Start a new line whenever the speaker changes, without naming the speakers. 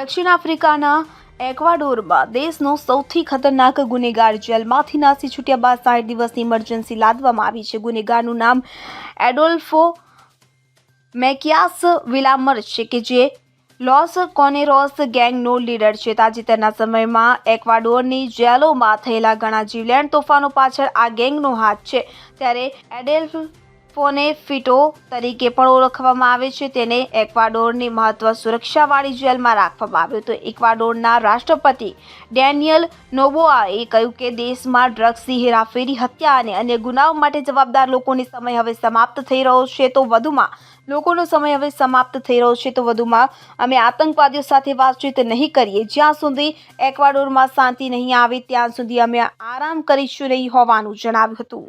દક્ષિણ આફ્રિકાના એક્વાડોરમાં દેશનો સૌથી ખતરનાક ગુનેગાર જેલમાંથી નાસી છૂટ્યા બાદ સાઠ દિવસની ઇમરજન્સી લાદવામાં આવી છે. ગુનેગારનું નામ એડોલ્ફો મેકિયાસ વિલામર છે કે જે લોસ કોનેરોસ ગેંગનો લીડર છે. તાજેતરના સમયમાં એક્વાડોરની જેલોમાં થયેલા ઘણા જીવલેણ તોફાનો પાછળ આ ગેંગનો હાથ છે. ત્યારે એડેલ્ફોને ફિટો તરીકે પણ ઓળખવામાં આવે છે. તેને એક્વાડોરની મહત્વ સુરક્ષાવાળી જેલમાં રાખવામાં આવ્યો તો એક્વાડોરના રાષ્ટ્રપતિ ડેનિયલ નોબોઆએ કહ્યું કે દેશમાં ડ્રગ્સની હેરાફેરી હત્યા અને અન્ય ગુનાઓ માટે જવાબદાર લોકોની સમય હવે સમાપ્ત થઈ રહ્યો છે. તો વધુમાં, લોકોનો સમય હવે સમાપ્ત થઈ રહ્યો છે. તો વધુમાં, અમે આતંકવાદીઓ સાથે વાતચીત નહીં કરીએ. જ્યાં સુધી એક્વાડોરમાં શાંતિ નહીં આવે, ત્યાં સુધી અમે આરામ કરીશું નહીં હોવાનું જણાવ્યું હતું.